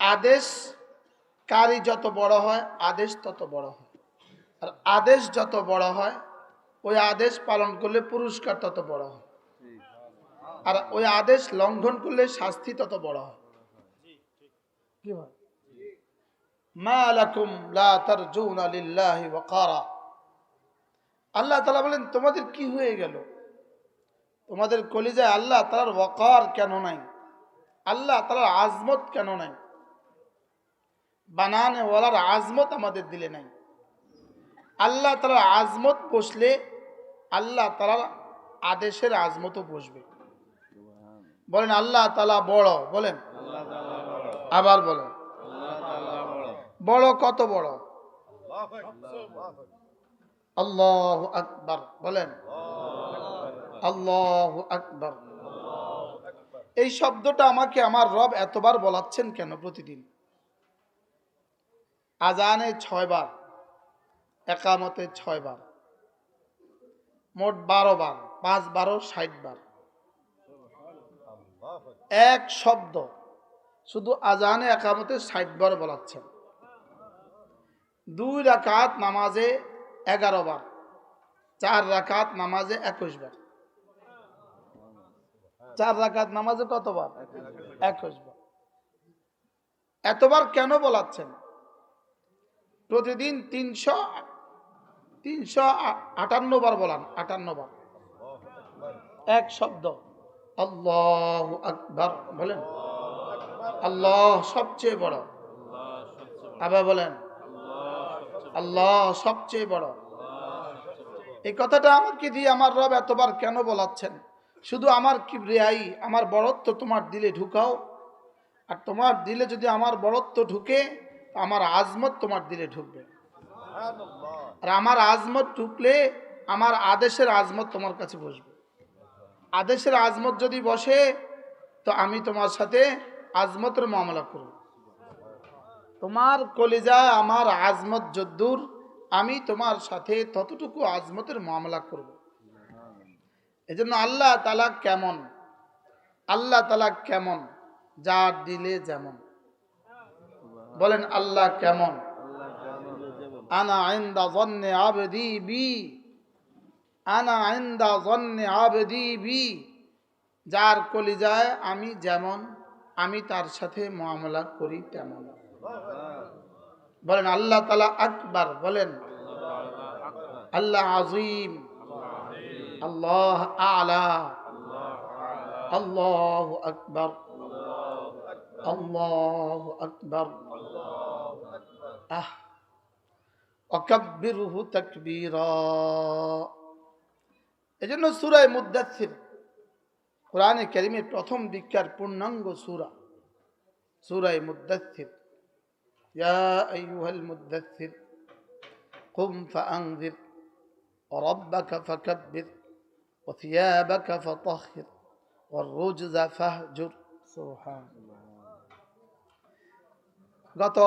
আদেশ কারি যত বড় হয়, আদেশ তত বড় হয়। আর আদেশ যত বড় হয়, ওই আদেশ পালন করলে পুরস্কার তত বড় হয়। আর ওই আদেশ লঙ্ঘন করলে শাস্তি তত বড় হয়। কি হয় আল্লাহ তাআলা বলেন, তোমাদের কি হয়ে গেল? তোমাদের কলিজায় আল্লাহ তাআলার ওয়াকার কেন নাই? আল্লাহ তাআলার আজমত কেন নাই? বানানে ওয়ালার আজমত আমাদের দিলে নাই। আল্লাহ তাআলার আজমত বসলে আল্লাহ তাআলার আদেশের আজমতও বসবে বলেন, আল্লাহ তালা বড়, বলেন। আবার বলেন। বড় কত বড়? আল্লাহ আকবার, বলেন। আল্লাহ আকবার। এই শব্দটা আমাকে আমার রব এতবার বলাচ্ছেন কেন প্রতিদিন? আজানে ছয় বার, একামতে ছয় বার, মোট বারো বার, পাঁচ বারো ষাট বার। এক শব্দ, শুধু আজানে একামতে ষাট বার বলাচ্ছেন দুই রাকাত নামাজে এগারো বার, চার রাকাত নামাজে একুশ বার। চার রাকাত নামাজে কতবার একুশ বার। এতবার কেন বলাচ্ছেন? প্রতিদিন তিনশো তিনশো আটান্ন বার বলান, আটান্ন বার। এক শব্দ। আল্লাহ আকবার, বলেন। আল্লাহ সবচেয়ে বড়। আবার বলেন। আল্লাহ সবচেয়ে বড়। এই কথাটা আমাকে দিয়ে আমার রব এতবার কেন বলাচ্ছেন? শুধু আমার কিবরিয়াই, আমার বড়ত্ব তোমার দিলে ঢুকাও। আর তোমার দিলে যদি আমার বড়ত্ব ঢুকে আমার আজমত তোমার দিলে ঢুকবে। আর আমার আজমত ঢুকলে আমার আদেশের আজমত তোমার কাছে বসবে। আদেশের আজমত যদি বসে তো আমি তোমার সাথে আজমতের মামলা করব। তোমার কলিজা আমার আজমত যদ্দুর আমি তোমার সাথে ততটুকু আজমতের মামলা করব। এজন্য আল্লাহ তালা কেমন? আল্লাহ তালা কেমন? যার দিলে যেমন। বলেন, আল্লাহ কেমন? আনা আইন্দা জন্নে আবেদি বি। আনা আইন্দা জন্নে আবেদি বি। যার কলিজায় আমি যেমন, আমি তার সাথে মামলা করি তেমন। বলেন, আল্লাহ তালা আকবার, বলেন। আল্লাহ আজিম আল্লাহ আলা। আল্লাহ আকবর। আল্লাহ আকবর আহ অকব্বিরহু তাকবীরা এজন্য সূরায়ে মুদ্দাথির কোরআনে কারীমের প্রথম দিককার পূর্ণাঙ্গ সূরা সূরায়ে মুদ্দাথির ইয়া আইয়ুহাল মুদ্দাথির قم فأنذر وربك فكبر وثيابك فطهر والرجز فاهجر سبحان গত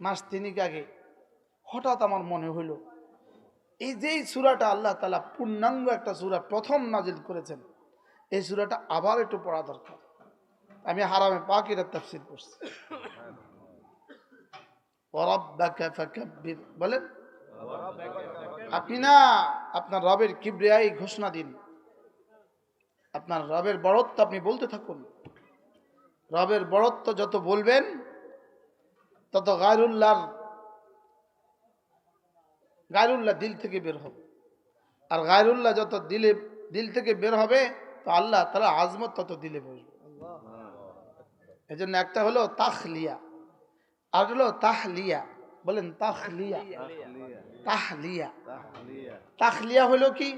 মাস তিনিক আগে হঠাৎ আমার মনে হইল, এই যে এই সুরাটা আল্লাহ তালা পূর্ণাঙ্গ একটা সুরা প্রথম নাজিল করেছেন, এই সুরাটা আবার একটু পড়া দরকার। আমি হারামে পড়ছি। ওরাব্বাকা ফাকাব্বির, বলেন? আপনি না আপনার রবের কিবরিয়াই ঘোষণা দিন। আপনার রবের বড়ত্ব আপনি বলতে থাকুন। রবের বড়ত্ব যত বলবেন তত গায়রুল্লাহর গায়রুল্লাহ দিল থেকে বের হবে। আর গায়রুল্লাহ যত দিলে, দিল থেকে বের হবে, তো আল্লাহ তারা আজমত তত দিলে বসবে। এই জন্য একটা হলো তাখলিয়া, আর হলো তাহলিয়া। বলেন তাহলিয়া। তাহলিয়া। তাহলিয়া হলো কি?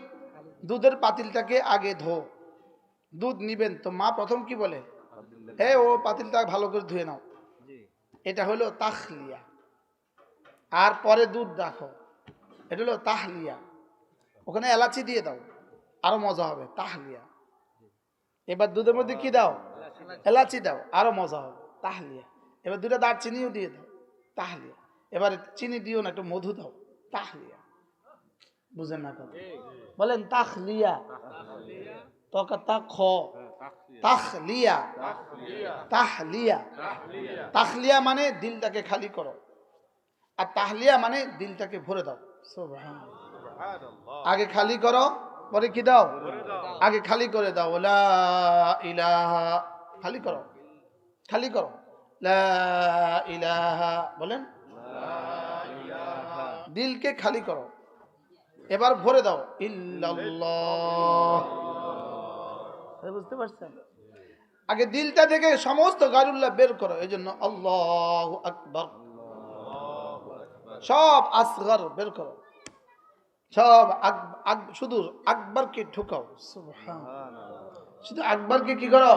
দুধের পাতিলটাকে আগে ধো। দুধ নিবেন, তো মা প্রথম কি বলে? এ ও পাতিলটা ভালো করে ধুয়ে নাও। এটা হলো তাহলিয়া। আর পরে দুধ রাখো এটা হলো তাহলিয়া। ওখানে এলাচি দিয়ে দাও, আরও মজা হবে, তাহলিয়া। এবার দুধের মধ্যে কি দাও? এলাচি দাও, আরও মজা হবে, তাহলিয়া। এবার দুটা দারচিনিও দিয়ে দাও, তাহলিয়া। এবার চিনি দিও না, একটু মধু দাও, তাহলিয়া। বুঝেন না কথা? বলেন তাহলিয়া। খ তাহলিয়া তাহলিয়া তাহলিয়া মানে দিলটাকে খালি করো। আর তাহলিয়া মানে দিলটাকে ভরে দাও। আগে খালি করো পরে কি দাও? আগে খালি করে দাও। লা ইলাহা। খালি করো। খালি করো। লা ইলাহা। বলেন? দিলকে খালি করো। এবার ভরে দাও। ইল্লাল্লাহ। বুঝতে পারছেন? আগে দিলটা থেকে সমস্ত গারুল্লাহ বের করো এই জন্য আল্লাহ আকবর। সব আসগর বের করো। সব শুধু আকবরকে ঢুকাও। শুধু আকবরকে কি করো?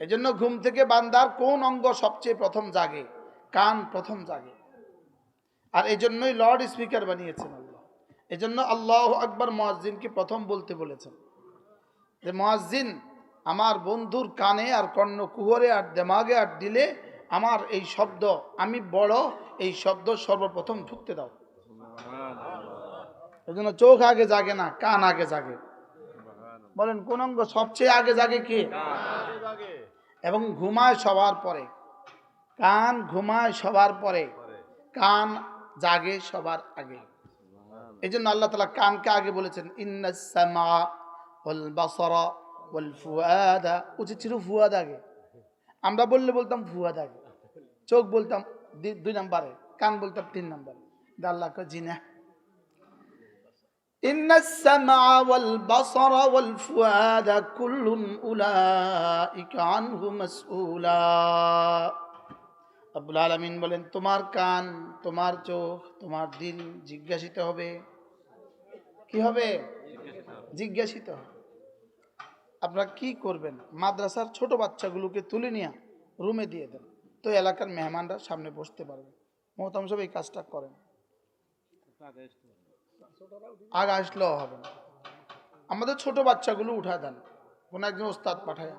এই জন্য ঘুম থেকে বান্দার কোন অঙ্গ সবচেয়ে প্রথম জাগে? কান প্রথম জাগে। আর এই জন্যই লর্ড স্পিকার বানিয়েছেন আল্লাহ। এই জন্য আল্লাহ আকবর মোয়াজ্জিনকে প্রথম বলতে বলেছেন। যে মোয়াজ্জিন আমার বন্ধুর কানে আর কর্ণ কুহরে আর দেমাগে আর দিলে আমার এই শব্দ আমি বড় এই শব্দ সর্বপ্রথম ঢুকতে দাও। এই জন্য চোখ আগে জাগে না কান আগে জাগে। বলেন কোন অঙ্গ সবচেয়ে আগে জাগে কি? এবং ঘুমায় সবার পরে। কান ঘুমায় সবার পরে। কান জাগে সবার আগে। এই জন্য আল্লাহ তালা কানকে আগে বলেছেন ইন্নাসমা ওয়াল বাসরা ওয়াল ফুয়াদা উচিত ছিল ফুয়াদ আগে আমরা বললে বলতাম ফুয়াদ আগে চোখ বলতাম দি- দুই নাম্বারে কান বলতাম তিন নাম্বারে কিন্তু আল্লাহ কয় জি না إن السمع والبصر والفؤاد كل أولئك عنه مسؤولا আব্বুল আলমিন বলেন তোমার কান তোমার চোখ তোমার দিল জিজ্ঞাসিত হবে কি হবে জিজ্ঞাসিত হবে আপনারা কি করবেন? মাদ্রাসার ছোট বাচ্চাগুলোকে তুলে নিয়ে রুমে দিয়ে দেন। তো এলাকার মেহমানরা সামনে বসতে পারবে। মহতাম সব এই কাজটা করেন। আগ আসলেও হবে না। আমাদের ছোট বাচ্চাগুলো উঠা দেন। কোন একজন ওস্তাদ পাঠায়।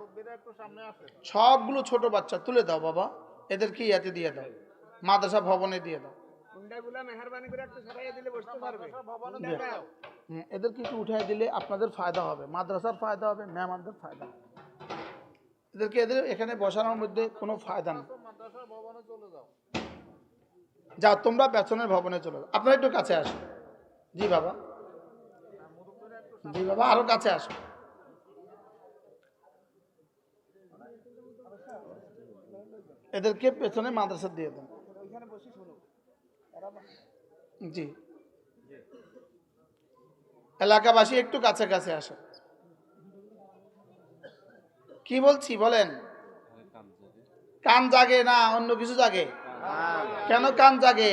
সবগুলো ছোট বাচ্চা তুলে দাও বাবা। এদেরকে ইয়াতে দিয়ে দাও। মাদ্রাসা ভবনে দিয়ে দাও। এদেরকে একটু উঠাই দিলে আপনাদের ফায়দা হবে মাদ্রাসার ফায়দা হবে মেহমানদের ফায়দা হবে। এদেরকে এদের এখানে বসানোর মধ্যে কোনো ফায়দা নেই। যাও। তোমরা পেছনের ভবনে চলে যাও। আপনারা একটু কাছে আসো। জি বাবা। জি বাবা আরও কাছে আসো। এদেরকে পেছনে মাদ্রাসা দিয়ে দেন জি। এলাকাবাসী একটু কাছে কাছে আসো। কি বলছি বলেন? কান জাগে না অন্য কিছু জাগে? কেন কান জাগে?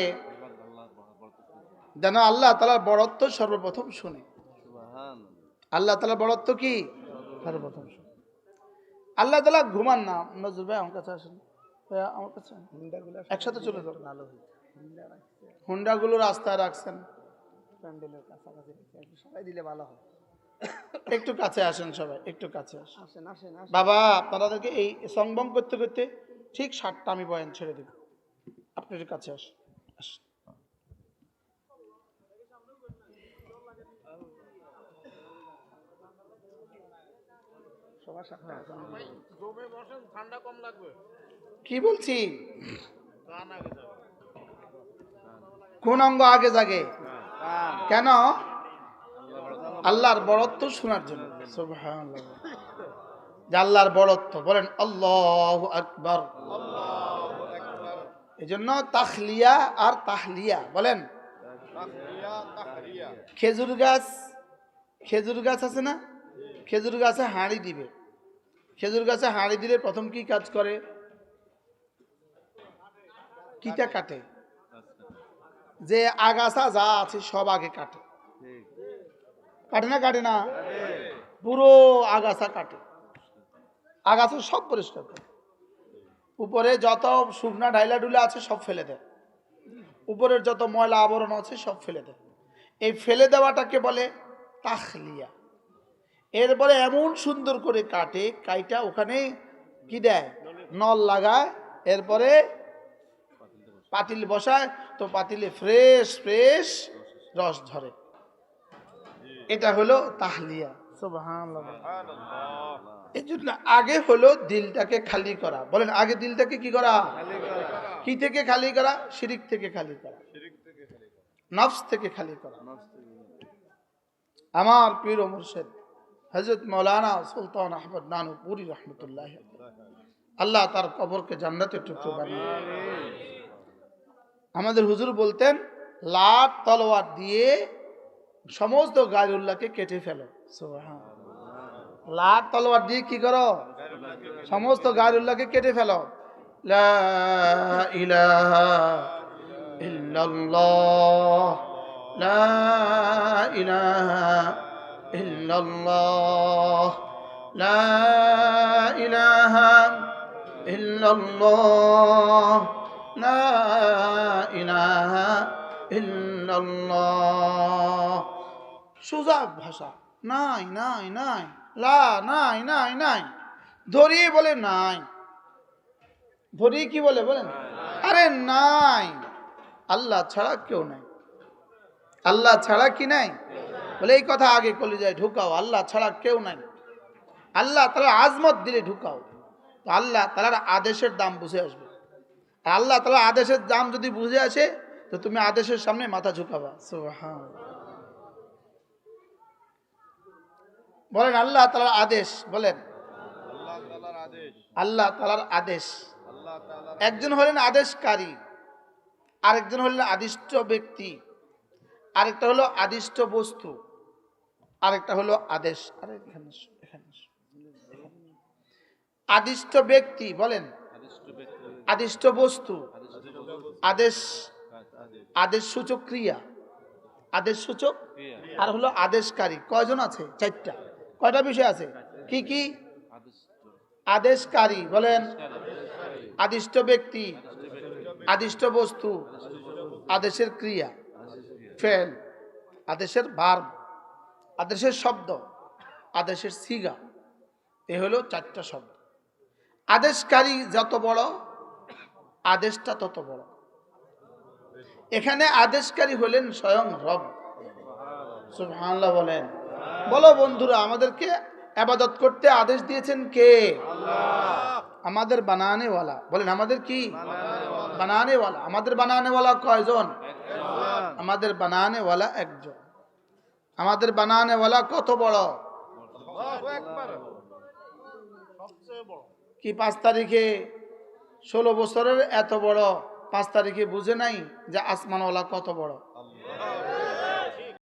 যেন আল্লাহ তালার বড়ত্ব সর্বপ্রথম শুনে। আল্লাহ তালার বড়ত্ব কি? সর্বপ্রথম শুনে। আল্লাহ তালা ঘুমান না? নজর ভাই আমার কাছে আসেন। আমার কাছে একসাথে চলে যাও। হুন্ডাগুলো রাস্তায় রাখছেন। সবাই দিলে ভালো হয়। একটু কাছে আসেন সবাই একটু কাছে আসেন। আসেন আসেন আসেন। বাবা আপনাদেরকে এই সংবম করতে করতে ঠিক সাতটা আমি বয়ান ছেড়ে দেব। আপনি একটু কাছে আসেন। কি বলছি? কোন অঙ্গ আগে জাগে? কেন? আল্লাহর বড়ত্ব শোনার জন্য। আল্লাহর বড়ত্ব, বলেন, আল্লাহ আকবর। এই জন্য তাখলিয়া আর তাহলিয়া, বলেন। খেজুর গাছ খেজুর গাছ আছে না? খেজুর গাছে হাঁড়ি দিবে। খেজুর গাছে হাঁড়ি দিলে প্রথম কি কাজ করে? কিটা কাটে? যে আগাছা যা আছে সব আগে কাটে। কাটে না কাটে না? পুরো আগাছা কাটে। আগাছা সব পরিষ্কার করে। উপরে যত শুকনা ঢাইলা ডুলা আছে সব ফেলে দেয়। উপরের যত ময়লা আবরণ আছে সব ফেলে দেয়। এই ফেলে দেওয়াটাকে বলে তাখলিয়া। এরপরে এমন সুন্দর করে কাটে, কাইটা ওখানে কি দেয়? নল লাগায়, এরপরে পাতিল বসায় তো পাতিলে ফ্রেশ ফ্রেশ রস ধরে। এটা হলো তাহলিয়া। এই জন্য আগে হলো দিলটাকে খালি করা। বলেন আগে দিলটাকে কি করা? কি থেকে খালি করা? শিরিক থেকে খালি করা। নফস থেকে খালি করা। আমার পীর মুর্শেদ হজরত মৌলানা সুলতান আহমদ নানুপুরি রহমতুল্লাহ আল্লাহ তার কবরকে জান্নাতের টুকরো বানিয়ে আমাদের হুজুর বলতেন লাট তলোয়ার দিয়ে সমস্ত গায়ুল্লাহকে কেটে ফেলো। লাট তলোয়ার দিয়ে কি করো? সমস্ত গায়ুল্লাহকে কেটে ফেলো। লা ইলাহা ইল্লাল্লাহ লা ইলাহা ইল্লাল্লাহ। সোজা ভাষা। নাই নাই নাই। লা, নাই নাই নাই। ধরিয়ে বলে নাই। ধরিয়ে কি বলে বলেন? আরে নাই। আল্লাহ ছাড়া কেউ নাই। আল্লাহ ছাড়া কি নাই? বলে এই কথা আগে কলে যায় ঢুকাও। আল্লাহ ছাড়া কেউ নাই। আল্লাহ তারা আজমত দিলে ঢুকাও। তো আল্লাহ তালার আদেশের দাম বুঝে আসবে। আল্লাহ তালা আদেশের দাম যদি বুঝে আসে তো তুমি আদেশের সামনে মাথা ঝুঁকাবা। সুবহান বলেন আল্লাহ তালার আদেশ বলেন। আল্লাহ তালার আদেশ। একজন হলেন আদেশকারী আরেকজন হলেন আদিষ্ট ব্যক্তি আরেকটা হলো আদিষ্ট বস্তু আরেকটা হলো আদেশ। এখানে এসো, এখানে আদিষ্ট ব্যক্তি বলেন। আদিষ্ট বস্তু। আদেশ। আদেশ সূচক ক্রিয়া। আদেশ সূচক আর হলো আদেশকারী। কয়জন আছে? চারটা। কয়টা বিষয় আছে? কি কি? আদেশকারী বলেন। আদিষ্ট ব্যক্তি। আদিষ্ট বস্তু। আদেশের ক্রিয়া। ফেল। আদেশের ভার্ব। আদেশের শব্দ। আদেশের সিগা। এ হলো চারটা শব্দ। আদেশকারী যত বড় আদেশটা তত বড়। এখানে আদেশকারী হলেন স্বয়ং রব। সুবহানাল্লাহ বলেন। বলো বন্ধুরা আমাদেরকে আবাদত করতে আদেশ দিয়েছেন কে? আমাদের বানানেওয়ালা। বলেন আমাদের কি? বানানেওয়ালা। আমাদের বানানেওয়ালা কয়জন? আমাদের বানানেওয়ালা একজন। আমাদের বানানেওয়ালা কত বড়। কি পাঁচ তারিখে? ষোলো বছরের এত বড় পাঁচ তারিখে বুঝে নাই যে আসমানওয়ালা কত বড়।